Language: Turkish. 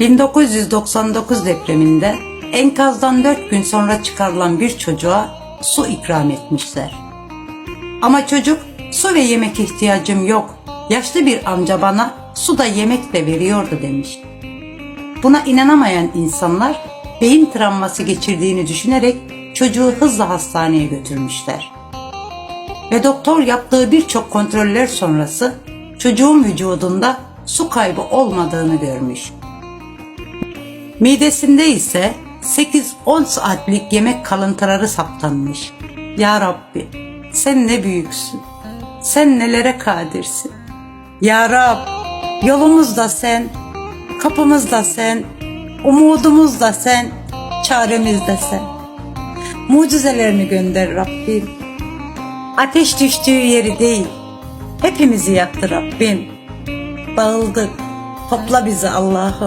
1999 depreminde enkazdan 4 gün sonra çıkarılan bir çocuğa su ikram etmişler. Ama çocuk su ve yemek ihtiyacım yok. Yaşlı bir amca bana su da yemek de veriyordu demiş. Buna inanamayan insanlar beyin travması geçirdiğini düşünerek çocuğu hızla hastaneye götürmüşler. Ve doktor yaptığı birçok kontroller sonrası çocuğun vücudunda su kaybı olmadığını görmüş. Midesinde ise 8-10 saatlik yemek kalıntıları saptanmış. Ya Rabbi sen ne büyüksün. Sen nelere kadirsin. Ya Rab yolumuz da sen, kapımız da sen, umudumuz da sen, çaremiz de sen. Mucizelerini gönder Rabbim. Ateş düştüğü yeri değil, hepimizi yaktı Rabbim. Dağıldık, topla bizi Allah'ım.